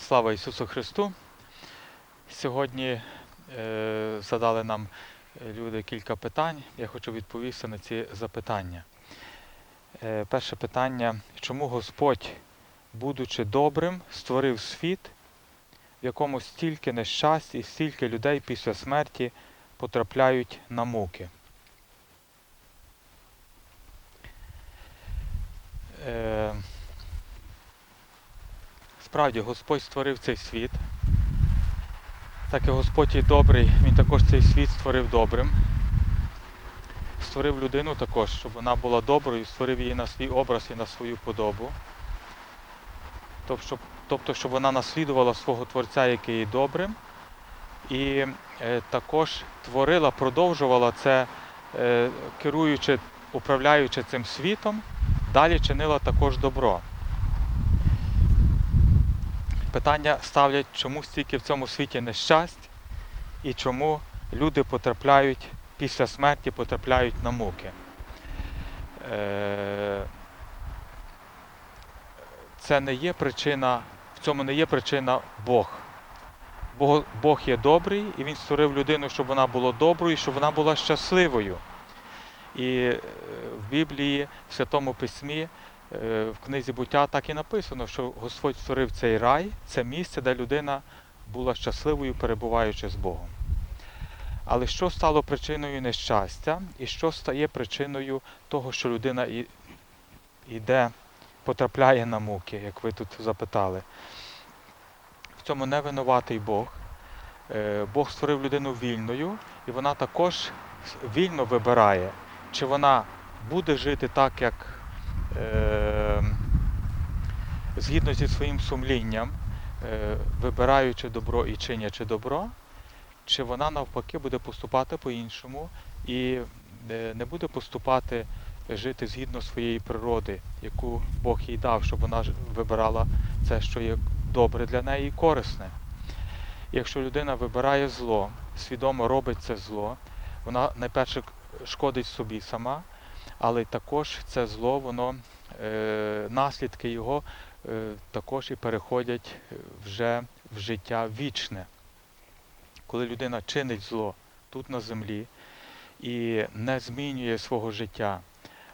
Слава Ісусу Христу! Сьогодні е, задали нам е, люди кілька питань. Я хочу відповісти на ці запитання. Е, перше питання: чому Господь, будучи добрим, створив світ, в якому стільки нещасть і стільки людей після смерті потрапляють на муки? Е, Справді, Господь створив цей світ. Так як Господь є добрий, Він також цей світ створив добрим. Створив людину також, щоб вона була доброю, створив її на свій образ і на свою подобу. Тобто, щоб, тобто, щоб вона наслідувала свого Творця, який є добрим, і е, також творила, продовжувала це, е, керуючи, управляючи цим світом, далі чинила також добро питання ставлять, чому стільки в цьому світі нещасть і чому люди потрапляють після смерті потрапляють на муки. Е, Це не є причина, в цьому не є причина Бог. Бог, Бог є добрий, і Він створив людину, щоб вона була доброю, щоб вона була щасливою. І е, в Біблії, в Святому Письмі, в книзі буття так і написано, що Господь створив цей рай, це місце, де людина була щасливою, перебуваючи з Богом. Але що стало причиною нещастя, і що стає причиною того, що людина іде, потрапляє на муки, як ви тут запитали? В цьому не винуватий Бог. Е, Бог створив людину вільною, і вона також вільно вибирає, чи вона буде жити так, як е, згідно зі своїм сумлінням, е, вибираючи добро і чинячи добро, чи вона навпаки буде поступати по-іншому і е, не буде поступати, е, жити згідно своєї природи, яку Бог їй дав, щоб вона вибирала це, що є добре для неї і корисне. Якщо людина вибирає зло, свідомо робить це зло, вона найперше шкодить собі сама, але також це зло, воно, е, наслідки його також і переходять е, вже в життя вічне. Коли людина чинить зло тут на землі і не змінює свого життя,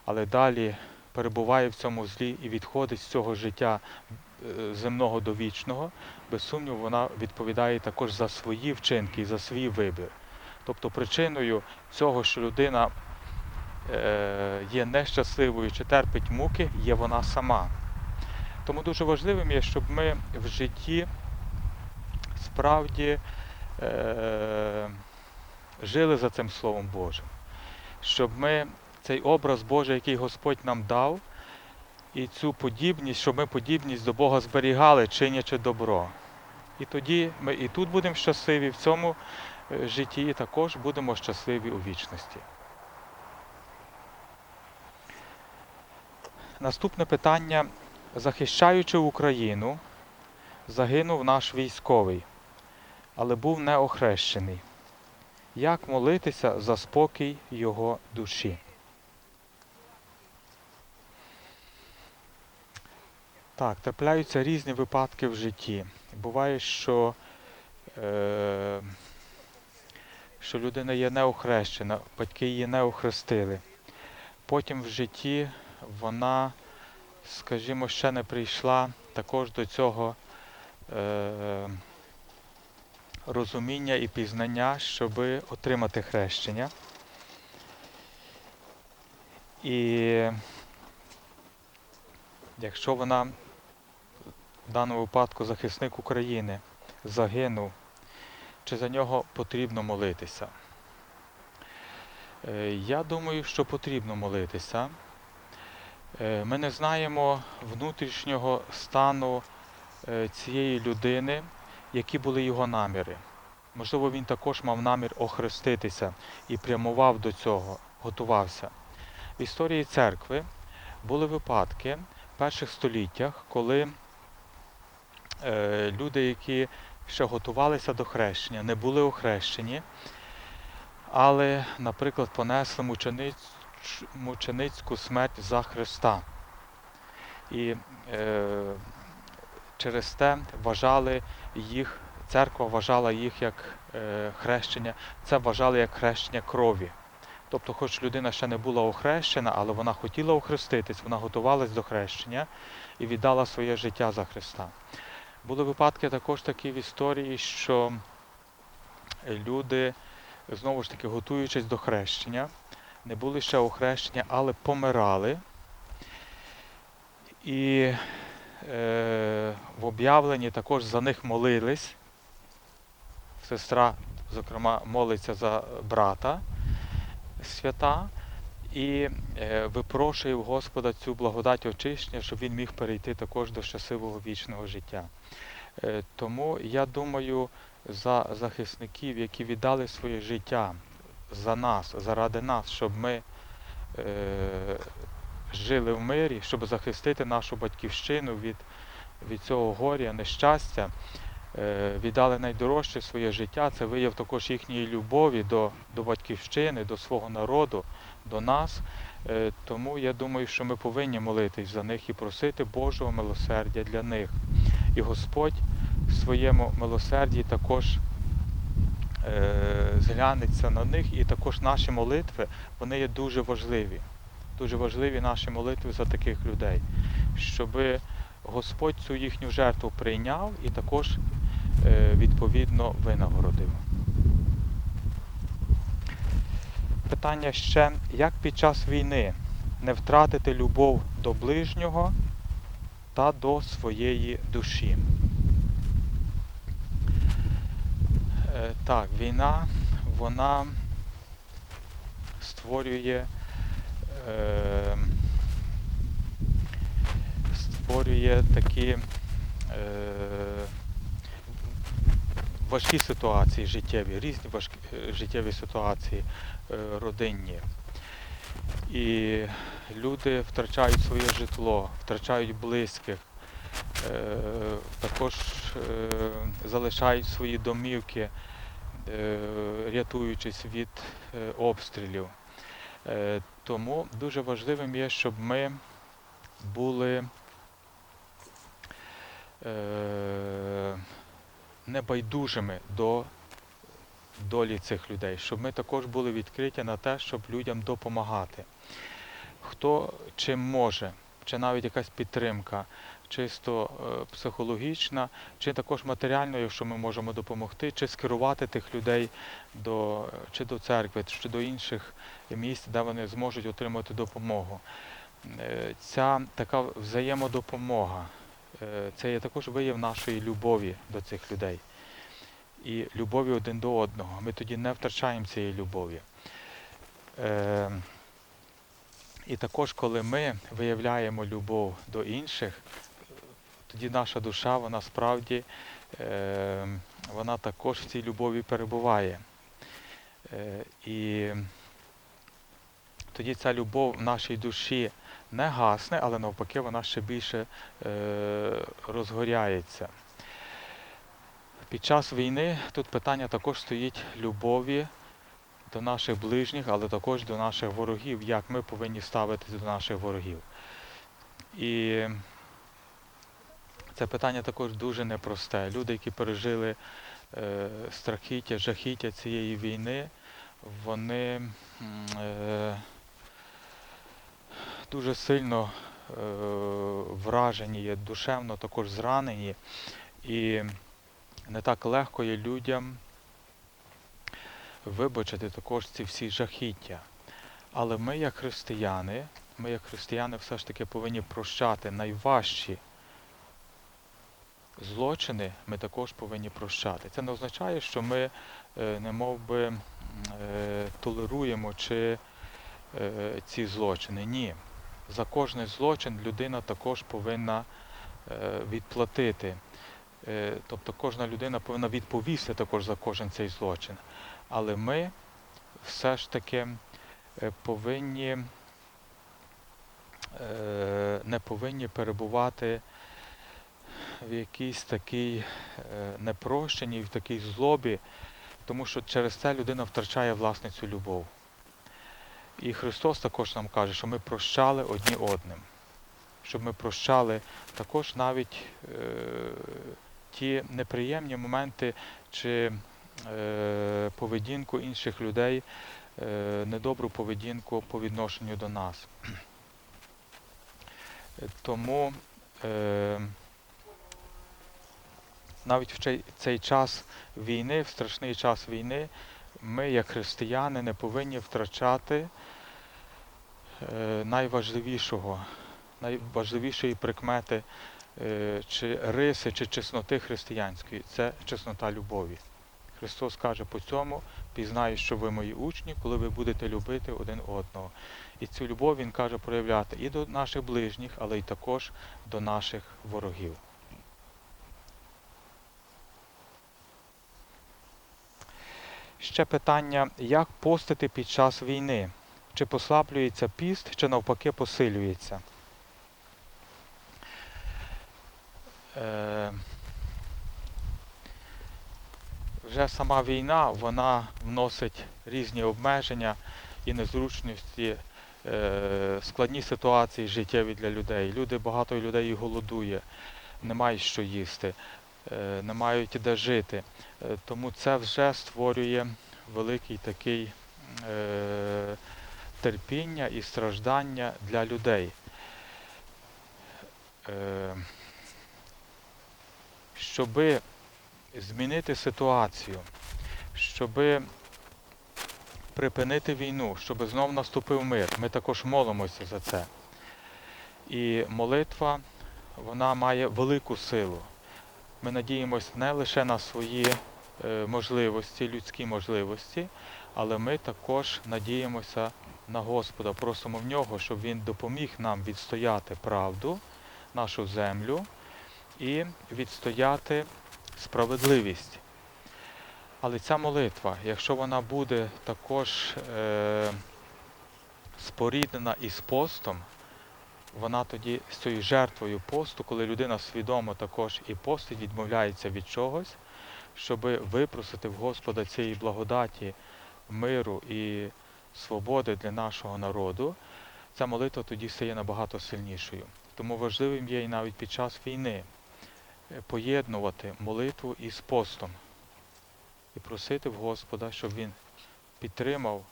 але далі перебуває в цьому злі і відходить з цього життя е, земного до вічного, без сумніву, вона відповідає також за свої вчинки і за свій вибір. Тобто причиною цього, що людина е, є нещасливою чи терпить муки, є вона сама. Тому дуже важливим є, щоб ми в житті справді е, жили за цим Словом Божим, щоб ми цей образ Божий, який Господь нам дав, і цю подібність, щоб ми подібність до Бога зберігали, чинячи добро. І тоді ми і тут будемо щасливі, в цьому е, житті і також будемо щасливі у вічності. Наступне питання. Захищаючи Україну, загинув наш військовий, але був неохрещений. Як молитися за спокій його душі? Так, трапляються різні випадки в житті. Буває, що, е, що людина є неохрещена, батьки її не охрестили. Потім в житті вона, скажімо, ще не прийшла також до цього е, розуміння і пізнання, щоб отримати хрещення. І якщо вона в даному випадку захисник України загинув, чи за нього потрібно молитися? Е, Я думаю, що потрібно молитися. Е, Ми не знаємо внутрішнього стану е, цієї людини, які були його наміри. Можливо, він також мав намір охреститися і прямував до цього, готувався. В історії церкви були випадки в перших століттях, коли е, люди, які ще готувалися до хрещення, не були охрещені, але, наприклад, понесли мучениць, мученицьку смерть за Христа. І е, через те вважали їх, церква вважала їх як е, хрещення, це вважали як хрещення крові. Тобто, хоч людина ще не була охрещена, але вона хотіла охреститись, вона готувалась до хрещення і віддала своє життя за Христа. Були випадки також такі в історії, що люди, знову ж таки, готуючись до хрещення, не були ще охрещення, але помирали. І е, в об'явленні також за них молились. Сестра, зокрема, молиться за брата свята і е, випрошує в Господа цю благодать очищення, щоб він міг перейти також до щасливого вічного життя. Е, тому я думаю за захисників, які віддали своє життя за нас, заради нас, щоб ми е, жили в мирі, щоб захистити нашу батьківщину від, від цього горя, нещастя, е, віддали найдорожче своє життя. Це вияв також їхньої любові до, до батьківщини, до свого народу, до нас. Е, Тому я думаю, що ми повинні молитись за них і просити Божого милосердя для них. І Господь в своєму милосерді також зглянеться на них, і також наші молитви, вони є дуже важливі. Дуже важливі наші молитви за таких людей, щоб Господь цю їхню жертву прийняв і також е, відповідно винагородив. Питання ще, як під час війни не втратити любов до ближнього та до своєї душі? Е, Так, війна, вона створює, е, створює такі е, важкі ситуації життєві, різні важкі е, життєві ситуації е, родинні. І люди втрачають своє житло, втрачають близьких, е, також е, залишають свої домівки, рятуючись від е, обстрілів. Е, Тому дуже важливим є, щоб ми були е, небайдужими до долі цих людей, щоб ми також були відкриті на те, щоб людям допомагати. Хто чим може, чи навіть якась підтримка, чисто е, психологічна, чи також матеріально, якщо ми можемо допомогти, чи скерувати тих людей до, чи до церкви, чи до інших місць, де вони зможуть отримати допомогу. Е, Ця така взаємодопомога, е, це є також вияв нашої любові до цих людей і любові один до одного. Ми тоді не втрачаємо цієї любові. І також, коли ми виявляємо любов до інших, тоді наша душа, вона справді, е, вона також в цій любові перебуває. Е, і тоді ця любов в нашій душі не гасне, але навпаки вона ще більше е, розгоряється. Під час війни тут питання також стоїть любові до наших ближніх, але також до наших ворогів, як ми повинні ставитися до наших ворогів. І це питання також дуже непросте. Люди, які пережили е, страхіття, жахіття цієї війни, вони е, дуже сильно е, вражені, є душевно також зранені. І не так легко є людям вибачити також ці всі жахіття. Але ми, як християни, ми, як християни, все ж таки повинні прощати найважчі злочини, ми також повинні прощати. Це не означає, що ми е, не мов би, е, толеруємо чи е, ці злочини. Ні. За кожний злочин людина також повинна відплатити. Тобто кожна людина повинна відповісти також за кожен цей злочин. Але ми все ж таки повинні не повинні перебувати в якійсь такій е, непрощенні, в такій злобі, тому що через це людина втрачає власне цю любов. І Христос також нам каже, що ми прощали одні одним. щоб ми прощали також навіть е, ті неприємні моменти чи е, поведінку інших людей, е, недобру поведінку по відношенню до нас. Е, Тому е, навіть в цей, час війни, в страшний час війни, ми, як християни, не повинні втрачати е, найважливішого, найважливішої прикмети е, чи риси, чи чесноти християнської це чеснота любові. Христос каже по цьому, пізнаю, що ви мої учні, коли ви будете любити один одного. І цю любов він каже проявляти і до наших ближніх, але й також до наших ворогів. Ще питання, як постити під час війни? Чи послаблюється піст, чи навпаки посилюється? Е, вже сама війна вона вносить різні обмеження і незручності, е, складні ситуації життєві для людей. Люди, багато людей голодує, не мають що їсти, не мають де жити. Е, Тому це вже створює великий такий е, терпіння і страждання для людей. Е, щоби змінити ситуацію, щоби припинити війну, щоб знов наступив мир. Ми також молимося за це. І молитва, вона має велику силу. Ми надіємося не лише на свої е, можливості, людські можливості, але ми також надіємося на Господа, просимо в нього, щоб Він допоміг нам відстояти правду, нашу землю і відстояти справедливість. Але ця молитва, якщо вона буде також е, споріднена із постом, вона тоді з цією жертвою посту, коли людина свідомо також і постить, відмовляється від чогось, щоб випросити в Господа цієї благодаті, миру і свободи для нашого народу, ця молитва тоді стає набагато сильнішою. Тому важливим є і навіть під час війни е, поєднувати молитву із постом і просити в Господа, щоб Він підтримав,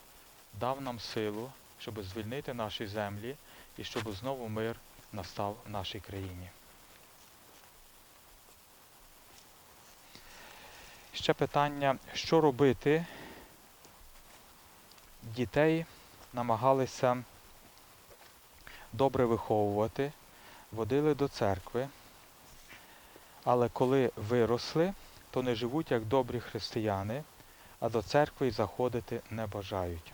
дав нам силу, щоб звільнити наші землі і щоб знову мир настав в нашій країні. Ще питання, що робити? Дітей намагалися добре виховувати, водили до церкви, але коли виросли, то не живуть як добрі християни, а до церкви й заходити не бажають.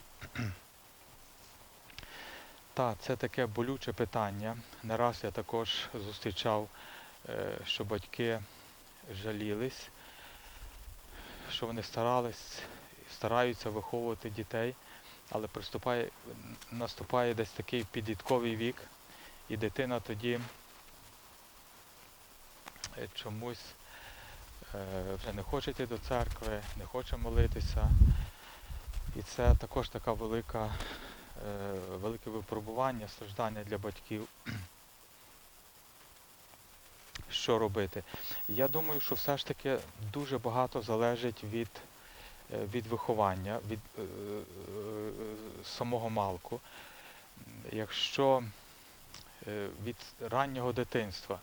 Так, це таке болюче питання. Не раз я також зустрічав, е, що батьки жалілись, що вони старались, стараються виховувати дітей, але приступає, наступає десь такий підлітковий вік, і дитина тоді е, чомусь е, вже не хоче йти до церкви, не хоче молитися. І це також така велика, велике випробування, страждання для батьків. Що робити? Я думаю, що все ж таки дуже багато залежить від, е, від виховання, від е, е, самого малку. Якщо е, від раннього дитинства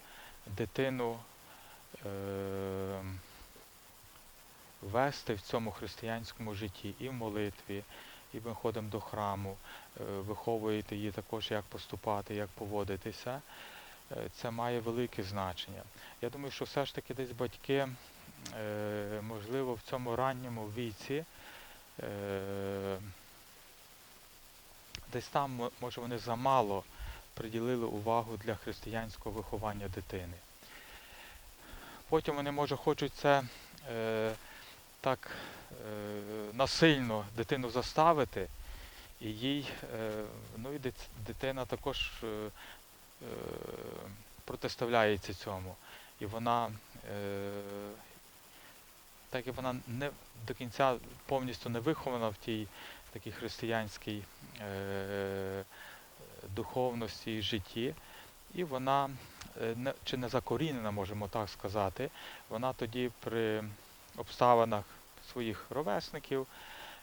дитину е, вести в цьому християнському житті і в молитві, і ми ходимо до храму, е, виховуєте її також, як поступати, як поводитися, е, це має велике значення. Я думаю, що все ж таки десь батьки, е, можливо, в цьому ранньому віці, десь там, може, вони замало приділили увагу для християнського виховання дитини. Потім вони, може, хочуть це так е, насильно дитину заставити, і їй, е, ну і дитина також е, протиставляється цьому. І вона, так як вона не до кінця повністю не вихована в тій такій християнській духовності і житті, і вона не, чи не закорінена, можемо так сказати, вона тоді при обставинах своїх ровесників,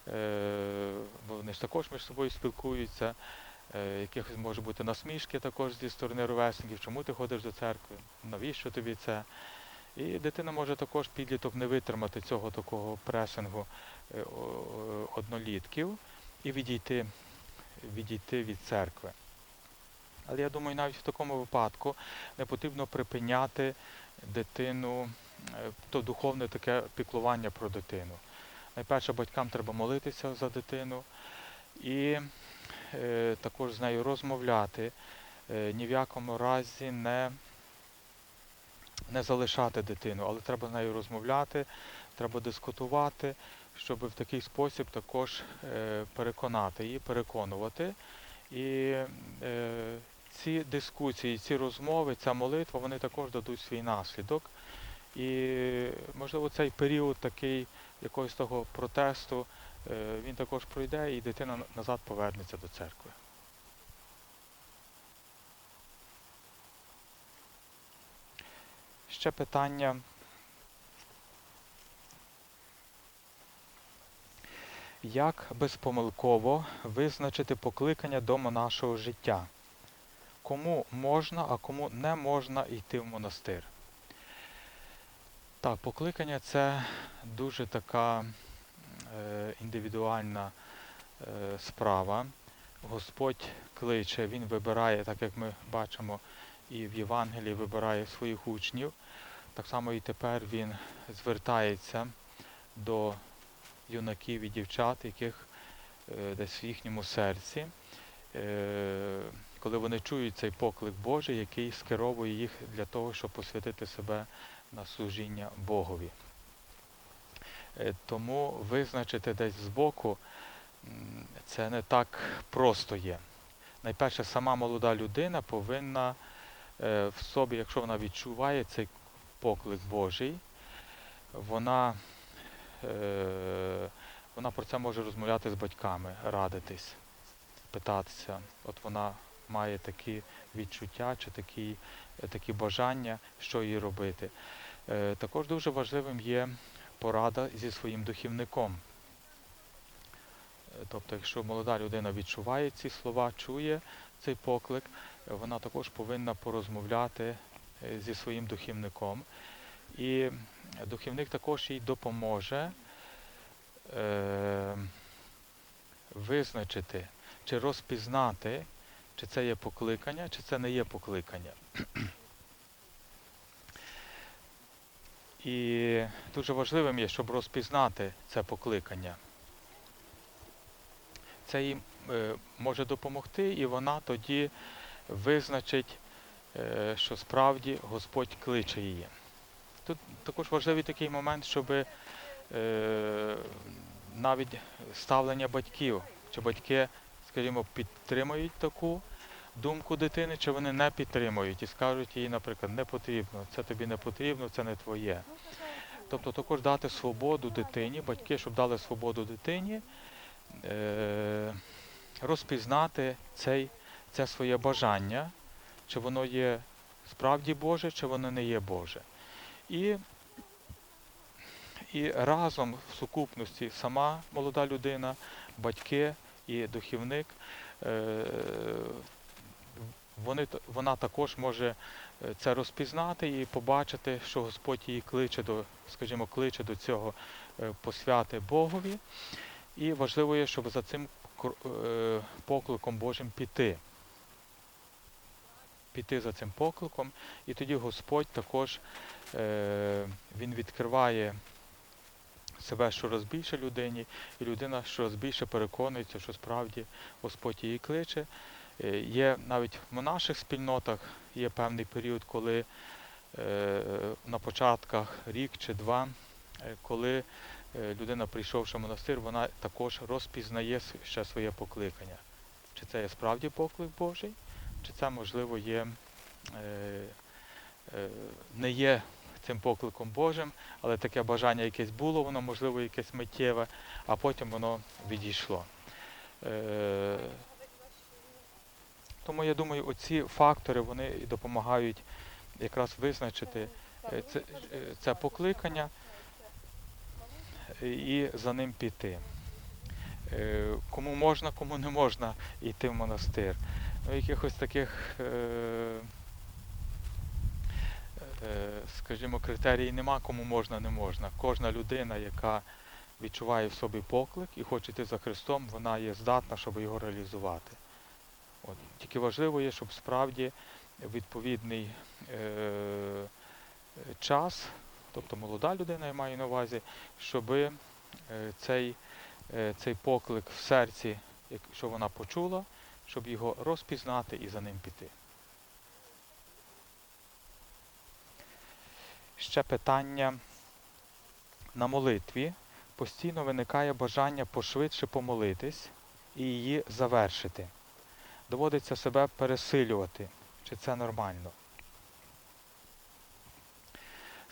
е, бо вони ж також між собою спілкуються, е, якихось може бути насмішки також зі сторони ровесників, чому ти ходиш до церкви, навіщо тобі це? І дитина може також підліток не витримати цього такого пресингу е, однолітків і відійти, відійти від церкви. Але я думаю, навіть в такому випадку не потрібно припиняти дитину, е, то духовне таке піклування про дитину. Найперше батькам треба молитися за дитину і е, також з нею розмовляти, е, ні в якому разі не, не залишати дитину, але треба з нею розмовляти, треба дискутувати, щоб в такий спосіб також е, переконати її, переконувати. І ці дискусії, ці розмови, ця молитва, вони також дадуть свій наслідок. І, можливо, цей період такий якогось того протесту, е, він також пройде і дитина назад повернеться до церкви. Ще питання. Як безпомилково визначити покликання до монашого життя? Кому можна, а кому не можна йти в монастир? Так, покликання це дуже така е, індивідуальна е, справа. Господь кличе, Він вибирає, так як ми бачимо і в Євангелії вибирає своїх учнів. Так само і тепер Він звертається до юнаків і дівчат, яких е, десь в їхньому серці, е, коли вони чують цей поклик Божий, який скеровує їх для того, щоб посвятити себе на служіння Богові. Е, Тому визначити десь збоку це не так просто є. Найперше, сама молода людина повинна е, в собі, якщо вона відчуває цей поклик Божий, вона, е, вона про це може розмовляти з батьками, радитись, питатися. От вона має такі відчуття чи такі, такі бажання, що їй робити. Е, Також дуже важливим є порада зі своїм духівником. Е, Тобто, якщо молода людина відчуває ці слова, чує цей поклик, е, вона також повинна порозмовляти зі своїм духівником. І духівник також їй допоможе е, визначити чи розпізнати, чи це є покликання, чи це не є покликання. І дуже важливим є, щоб розпізнати це покликання. Це їй е, може допомогти, і вона тоді визначить, е, що справді Господь кличе її. Тут також важливий такий момент, щоб е, навіть ставлення батьків, чи батьки, скажімо, підтримують таку думку дитини, чи вони не підтримують і скажуть їй, наприклад, не потрібно, це тобі не потрібно, це не твоє. Тобто також дати свободу дитині, батьки, щоб дали свободу дитині, е, розпізнати цей, це своє бажання, чи воно є справді Боже, чи воно не є Боже. І, і разом в сукупності сама молода людина, батьки і духівник, е, вони, вона також може е, це розпізнати і побачити, що Господь її кличе до, скажімо, кличе до цього е, посвяти Богові. І важливо є, щоб за цим е, покликом Божим піти. Піти за цим покликом, і тоді Господь також він відкриває себе щораз більше людині, і людина щораз більше переконується, що справді Господь її кличе. Е, Є навіть в наших спільнотах є певний період, коли е, на початках рік чи два, е, коли людина, прийшовши в монастир, вона також розпізнає ще своє покликання. Чи це є справді поклик Божий, чи це можливо є, не є цим покликом Божим, але таке бажання якесь було, воно можливо якесь миттєве, а потім воно відійшло. Е, Тому я думаю, оці фактори вони і допомагають якраз визначити е, це, е, це покликання і за ним піти. Е, Кому можна, кому не можна йти в монастир. Ну, якихось таких, е, е, скажімо, критерій нема, кому можна, не можна. Кожна людина, яка відчуває в собі поклик і хоче йти за Христом, вона є здатна, щоб його реалізувати. От. Тільки важливо є, щоб справді відповідний е, час, тобто молода людина, я маю на увазі, щоб е, цей, е, цей поклик в серці, якщо вона почула, щоб його розпізнати і за ним піти. Ще питання на молитві. Постійно виникає бажання пошвидше помолитись і її завершити. Доводиться себе пересилювати. Чи це нормально?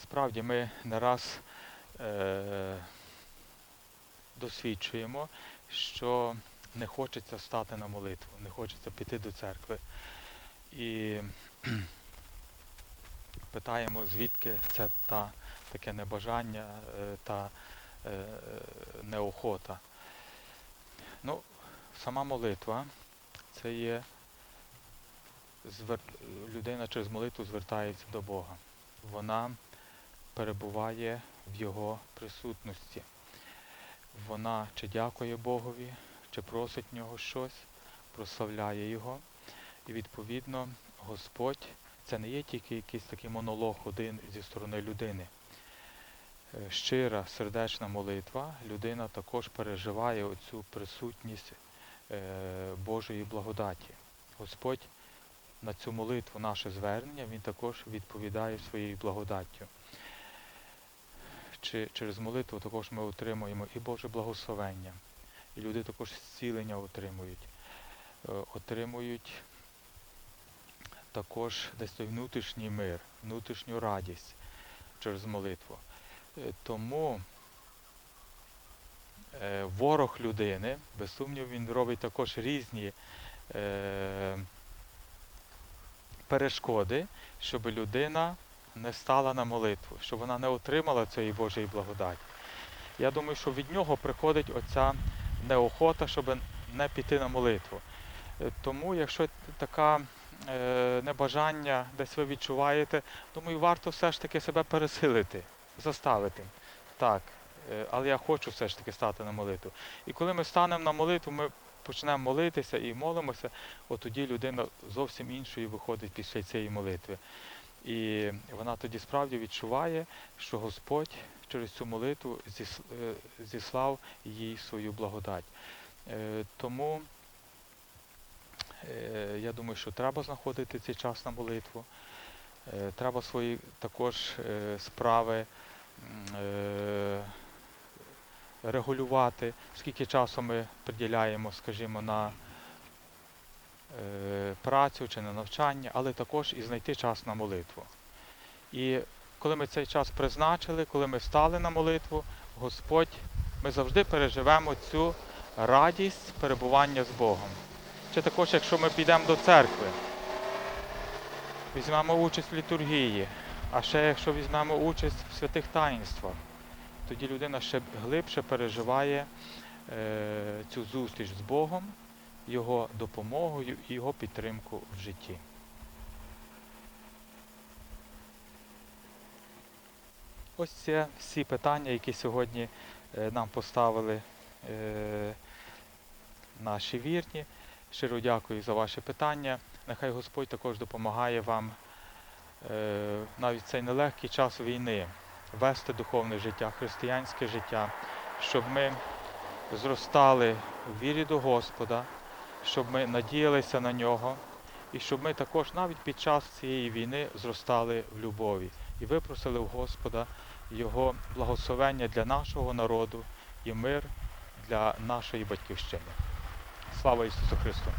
Справді ми не раз е- досвідчуємо, що не хочеться стати на молитву, не хочеться піти до церкви. І питаємо, звідки це та, таке небажання е, та е, неохота. Ну, сама молитва це є звер... людина через молитву звертається до Бога. Вона перебуває в Його присутності. Вона чи дякує Богові, чи просить нього щось, прославляє Його. І відповідно Господь це не є тільки якийсь такий монолог один зі сторони людини. Е, Щира, сердечна молитва, людина також переживає оцю присутність Божої благодаті. Господь на цю молитву, наше звернення, Він також відповідає своєю благодаттю. Чи через молитву також ми отримуємо і Боже благословення, і люди також зцілення отримують, Е, отримують також десь той внутрішній мир, внутрішню радість через молитву. Е, Тому е, ворог людини, без сумніву, він робить також різні е, перешкоди, щоб людина не стала на молитву, щоб вона не отримала цієї Божої благодаті. Я думаю, що від нього приходить оця неохота, щоб не піти на молитву. Е, Тому, якщо така е, небажання десь ви відчуваєте, думаю, варто все ж таки себе пересилити, заставити. Так, е, але я хочу все ж таки стати на молитву. І коли ми станемо на молитву, ми почнемо молитися і молимося, от тоді людина зовсім іншою виходить після цієї молитви. І вона тоді справді відчуває, що Господь через цю молитву е, зіслав їй свою благодать. Е, Тому е, я думаю, що треба знаходити цей час на молитву. Е, Треба свої також е, справи е, регулювати, скільки часу ми приділяємо, скажімо, на е, працю чи на навчання, але також і знайти час на молитву. І коли ми цей час призначили, коли ми стали на молитву, Господь, ми завжди переживемо цю радість перебування з Богом. Чи також, якщо ми підемо до церкви, візьмемо участь в літургії, а ще якщо візьмемо участь в святих таїнствах, тоді людина ще глибше переживає е, цю зустріч з Богом, Його допомогою і Його підтримку в житті. Ось це всі питання, які сьогодні е, нам поставили е, наші вірні. Щиро дякую за ваші питання. Нехай Господь також допомагає вам навіть цей нелегкий час війни вести духовне життя, християнське життя, щоб ми зростали в вірі до Господа, щоб ми надіялися на нього, і щоб ми також навіть під час цієї війни зростали в любові і випросили в Господа Його благословення для нашого народу і мир для нашої батьківщини. Слава Ісусу Христу!